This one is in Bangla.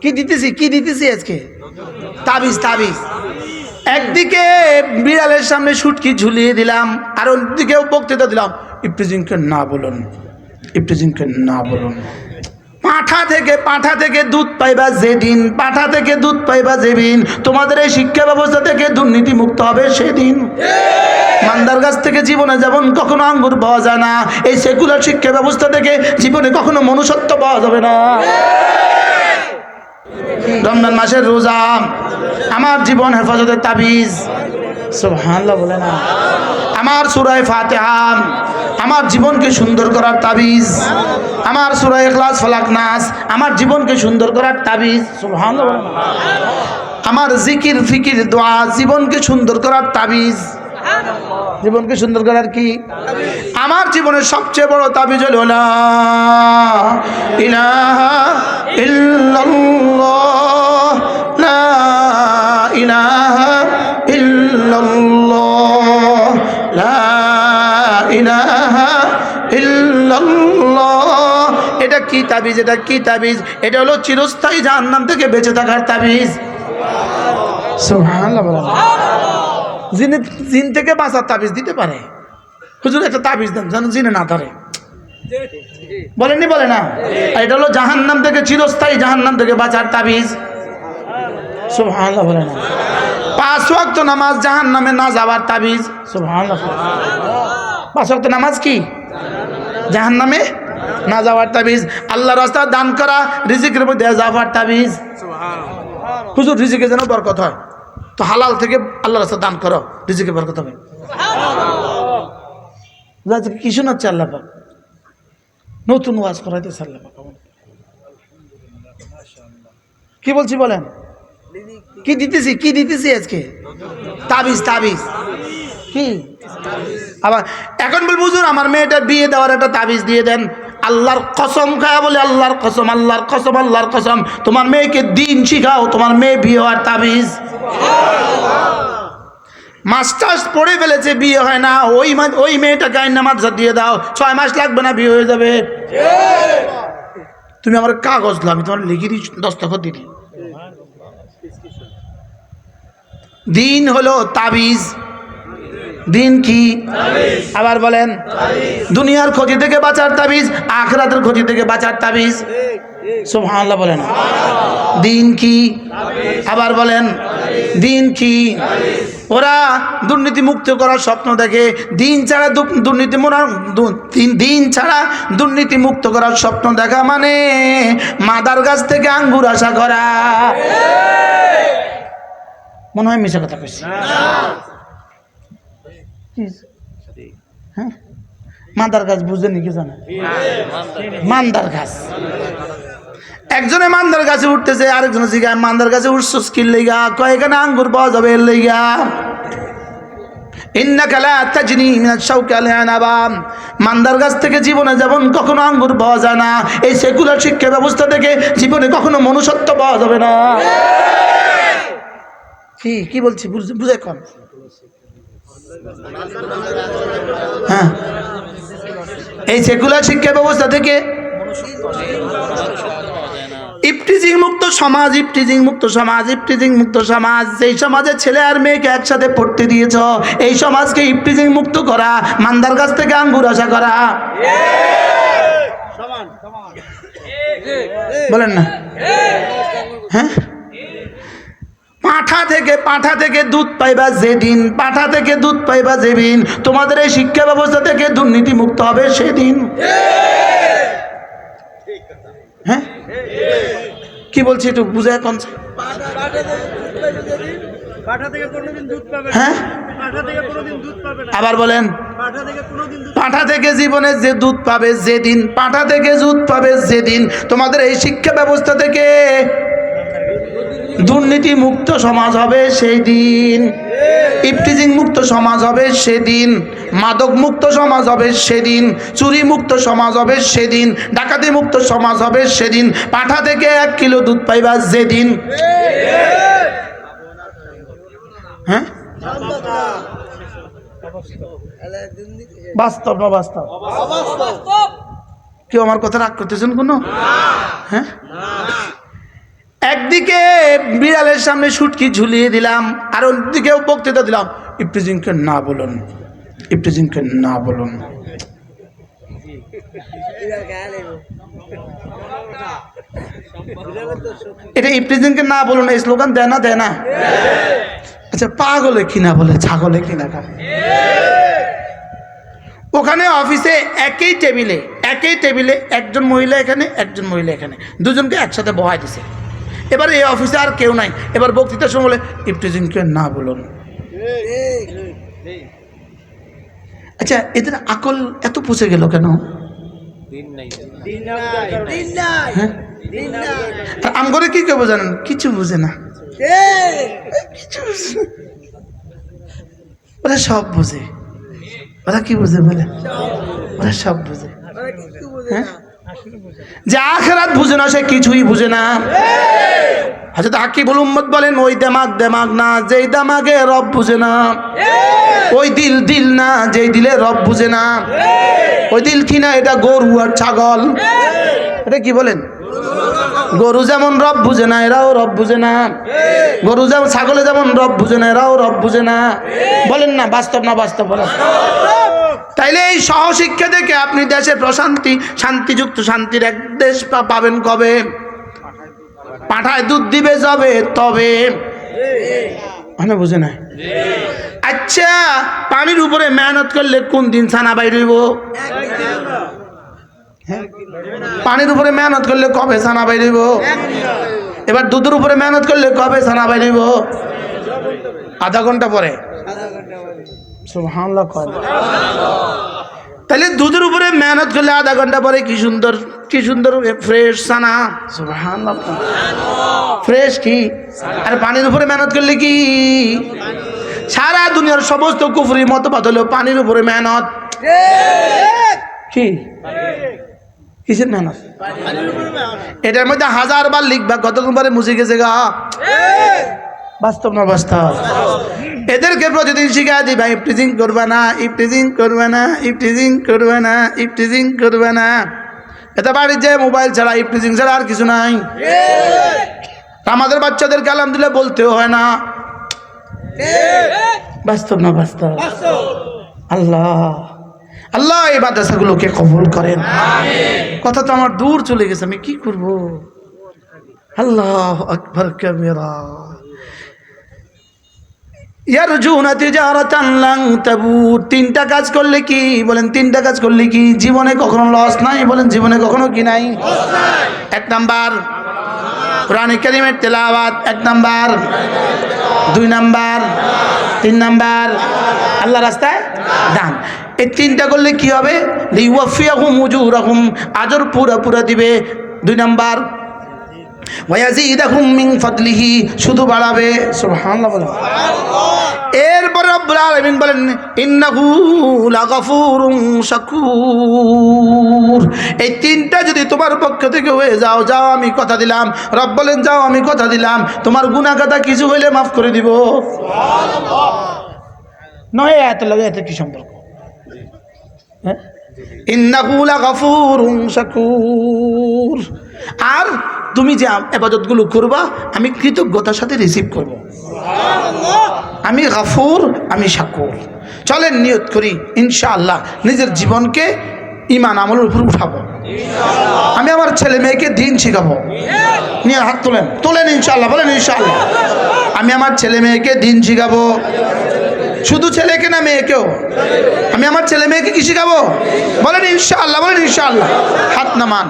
কি দিতেছি কি দিতেছি আজকে? তাবিজ তাবিজ। একদিকে বিড়ালের সামনে সুটকি ঝুলিয়ে দিলাম, আর অন্যদিকেও বক্তৃতা দিলাম, ইপ্রিজিনকে না বলুন, ইপ্রিজিনকে না বলুন। পাঠা থেকে পাঠা থেকে দুধ পাইবা যেদিন, পাঠা থেকে দুধ পাইবা যেদিন, তোমাদের এই শিক্ষা ব্যবস্থা থেকে দুর্নীতি মুক্ত হবে সেদিন। মান্দার গাছ থেকে জীবনে যেমন কখনো আঙ্গুর পাওয়া যায় না, এই সেকুলার শিক্ষা ব্যবস্থা থেকে জীবনে কখনো মনুষ্যত্ব পাওয়া যাবে না। রমজান মাসের রোজা। আমার জীবন হেফাজতের তাবিজ। সুবহানাল্লাহ বলে না। আমার সুরায় ফাতেহা। আমার জীবনকে সুন্দর করার তাবিজ। আমার সুরায় ইখলাস, ফালাক নাস। আমার জীবনকে সুন্দর করার তাবিজ। সুবহানাল্লাহ আমার জিকির, ফিকির, দোয়া জীবনকে সুন্দর করার তাবিজ। জীবনকে সুন্দর করার কি? আমার জীবনের সবচেয়ে বড় তাবিজ হল এটা কি তাবিজ? এটা কি তাবিজ? এটা হলো চিরস্থায়ী জাহান্নাম থেকে বেঁচে থাকার তাবিজ। বলেন জিনে জিন থেকে বাঁচার তাবিজ দিতে পারে। হুজুর একটা তাবিজ দেন যেন জিনে না ধরে। বলেননি বলে না? আর এটা হলো জাহান্নাম থেকে চিরস্থায়ী জাহান্নাম থেকে বাঁচার তাবিজ। সুবহানাল্লাহ বলে না। পাঁচ ওয়াক্ত নামাজ জাহান্নামে না যাওয়ার তাবিজ। সুবহানাল্লাহ। পাঁচ ওয়াক্ত নামাজ কি? জাহান্নামে না যাওয়ার তাবিজ। আল্লাহ রাস্তা দান করা রিজিকের মধ্যে যাওয়ার তাবিজ। হুজুর রিজিকে যেন বরকত হয়। তো হালাল থেকে আল্লাহ রাস্তা দান করো রিজিকে বরকত হবে। কি শোনাচ্ছে আল্লাহ পাক? নতুন ওয়াজ করাইতেছে আল্লাহ পাক কি বলছি বলেন? কি দিতেছি কি দিতেছি আজকে? তাবিজ তাবিজ। কি? আবার এখন বল বুঝুন আমার মেয়েটার বিয়ে দেওয়ার একটা তাবিজ দিয়ে দেন। আল্লাহর কসম খায় বলে আল্লাহর কসম আল্লাহর কসম আল্লাহর কসম। তোমার মেয়েকে দিন শিখাও, তোমার মেয়ে বিয়ে হওয়ার তাবিজ। মাস্টার্স পড়ে ফেলেছে, বিয়ে হয় না। ওই ওই মেয়েটাকে আইনা মাদ্রাসা দিয়ে দাও। ছয় মাস লাগবে না বিয়ে হয়ে যাবে। তুমি আমার কাগজ দাও, আমি তোমার লিখে দিই, দস্তখত দিই। দিন হলো তাবিজ। দিন কি? আবার বলেন, দুনিয়ার ক্ষতি থেকে বাঁচার তাবিজ, আখরাতের ক্ষতি থেকে বাঁচার তাবিজ। সুবহানাল্লাহ বলেন। দিন কি? আবার বলেন, দিন কি? ওরা দুর্নীতি মুক্ত করার স্বপ্ন দেখে। দিন ছাড়া দুর্নীতি দিন- ছাড়া দুর্নীতি মুক্ত করার স্বপ্ন দেখা মানে মাদার গাছ থেকে আঙ্গুর আশা করা। মনে হয় মিশা কথা কইছি। হ্যাঁ? মাদার গাছ বুঝেনি কি জানে? মান্দার গাছ। একজনে মান্দার গাছে উঠতেছে, আরেকজনে জিগায় মান্দার গাছে উঠছো স্কিল লেগা, কয় আঙ্গুর পাওয়া যাবে এর লেগা? মান্দার গাছ থেকে জীবনে যেমন কখনো আঙ্গুর পাওয়া যায় না, এই সেকুলার শিক্ষা ব্যবস্থা থেকে জীবনে কখনো মনুষ্যত্ব পাওয়া যাবে না। কি কি বলছি, বুঝে কম হ্যাঁ এই সেকুলার শিক্ষা ব্যবস্থা থেকে ইপটিজিং মুক্ত সমাজ ইপটিজিং মুক্ত সমাজ ইপটিজিং মুক্ত সমাজ। সেই সমাজে ছেলে আর মেয়েকে একসাথে পড়তে দিয়েছ, এই সমাজকে ইপটিজিং মুক্ত করা, মান্দার কাছ থেকে আঙ্গুর আশা করা। বলেন না। হ্যাঁ? পাঠা থেকে পাঠা থেকে দুধ পাইবা যেদিন, পাঠা থেকে দুধ পাইবা যেদিন। তোমাদের এই শিক্ষা ব্যবস্থা থেকে দুর্নীতি মুক্ত হবে সেদিন। হ্যাঁ? কি বলছি একটু বুঝে কম হ্যাঁ? আবার বলেন। পাঠা থেকে পাঠা থেকে জীবনে যে দুধ পাবে যেদিন পাঠা থেকে দুধ পাবে যেদিন। তোমাদের এই শিক্ষা ব্যবস্থা থেকে দুর্নীতি মুক্ত সমাজ হবে সেই দিন। ইফটিজিং মুক্ত সমাজ হবে সেদিন মাদক মুক্ত সমাজ হবে সেদিন চুরি মুক্ত সমাজ হবে সেদিন ডাকাতি মুক্ত সমাজ হবে সেদিন পাঠা থেকে এক কিলো দুধ পাইবা যেদিন। হ্যাঁ? বাস্তব না বাস্তব? কেউ আমার কথা রাগ করতেছেন কোনো? হ্যাঁ? একদিকে বিড়ালের সামনে সুটকি ঝুলিয়ে দিলাম, আর অন্যদিকেও বক্তৃতা দিলাম ইফটিজিংকে না বলুন ইফটিজিংকে না বলুন। এটা ইফটিজিংকে না বলুন, এই স্লোগান দেয় না দেয় না? আচ্ছা পাগলে কিনা বলে, ছাগলে কিনা খাবে ওখানে অফিসে একই টেবিলে একই টেবিলে একজন মহিলা এখানে, একজন মহিলা এখানে, দুজনকে একসাথে বহাই দিছে। এবার এই অফিসে আর কেউ নাই। এবার বক্তৃতার সময় বলে ইফটিজিংকে না বলুন। আচ্ছা এদের আকল এত পুষে গেল কেন? হ্যাঁ? আর আম করে কি কেউ জানেন কিছু বুঝে না। কিছু বুঝে না। ওরা সব বুঝে। ওরা কি বুঝে বলে? ওরা সব বুঝে। হ্যাঁ? যে আখেরাত বুঝে না, সে কিছুই বুঝে না। হাজরত হাকিবুল উম্মদ বলেন, ওই দেমাগ দেমাগ না, যেই দেমাগে রব বুঝে না। ওই দিল দিল না, যেই দিলে রব বুঝে না। ওই দিল কি না, এটা গরু আর ছাগল। এটা কি বলেন? গরু যেমন রব বুঝে না, এরাও রব বুঝে না। গরু যেমন, ছাগলে যেমন রব বুঝে না, এরাও রব বুঝে না। বলেন না, বাস্তব না বাস্তব বলেন। তাইলে এই সহশিক্ষা দেখে আপনি দেশে প্রশান্তি, শান্তিযুক্ত, শান্তির এক দেশ পাবেন কবে? পাঠায় দুধ দিবে যাবে তবে। মানে বুঝে না আচ্ছা পানির উপরে মেহনত করলে কোন দিন ছানা বাইরইব হ্যাঁ? পানির উপরে মেহনত করলে কবে ছানা বাইরইব এবার দুধের উপরে মেহনত করলে কবে ছানা বাইরইব আধা ঘণ্টা পরে। সুবহানাল্লাহ কয়। তাহলে দুধের উপরে মেহনত করলে আধা ঘণ্টা পরে কি সুন্দর কি সুন্দর ফ্রেশ সানা সুবহানাল্লাহ ফ্রেশ কি? আর পানির উপরে মেহনত করলে কি? সারা দুনিয়ার সমস্ত কুফরি মতবাদ হলো পানির উপরে মেহনত। কি? কিসের মেহনত? এটার মধ্যে হাজার বার লিখবা কতক্ষণ মুছে গেছে গা? বাস্তব না বাস্তব? এদেরকে প্রতিদিন শিখা দিবা ইফটিজিং করবে না ইফটিজিং করবে না ইফটিজিং করবে না ইফটিজিং করবে না। এতে বাড়ির যে মোবাইল ছাড়া ইফটিজিং ছাড়া আর কিছু নাই। আমাদের বাচ্চাদেরকে আলহামদুলিল্লাহ বলতেও হয় না। বাস্তব না বাস্তব? আল্লাহ। আল্লাহ এই মাদ্রাসাগুলোকে কবুল করেন। কথা তো আমার দূর চলে গেছে, আমি কি করব? আল্লাহ আকবর কবিরা। তিনটা কাজ করলে কি? বলেন, তিনটা কাজ করলে কি? জীবনে কখনো লস নাই? বলেন, জীবনে কখনো কি নাই? এক নাম্বার, কোরআনে কারিমের তেলাওয়াত, এক নাম্বার, দুই নাম্বার, তিন নাম্বার, আল্লাহ রাস্তায় দান। এই তিনটা করলে কি হবে? আজর পুরা পুরা দিবে। দুই নাম্বার শুধু বাড়াবে। এরপর বলেন এই তিনটা যদি তোমার পক্ষ থেকে হয়ে যাও যাও আমি কথা দিলাম। রব বলেন, যাও আমি কথা দিলাম। তোমার গুনাহ কথা কিছু হইলে মাফ করে দিব। নয় এত লাগে এত কি সম্পর্ক? হ্যাঁ? শাকুর। আর তুমি যে আবাদতগুলো করবা, আমি কৃতজ্ঞতার সাথে রিসিভ করব। আমি গাফুর, আমি শাকুর। চলেন নিয়ত করি, ইনশাআল্লাহ নিজের জীবনকে ইমান আমলের উপর উঠাবো। আমি আমার ছেলে মেয়েকে দিন শিখাবো। নিয়ে হাত তোলেন তোলেন ইনশাআল্লাহ, বলেন ইনশাআল্লাহ। আমি আমার ছেলে মেয়েকে দিন শিখাবো। শুধু ছেলেকে না, মেয়েকেও। আমি আমার ছেলে মেয়েকে কি শিখাবো? বলেন ইনশাআল্লাহ বলেন ইনশাআল্লাহ। হাত নামান।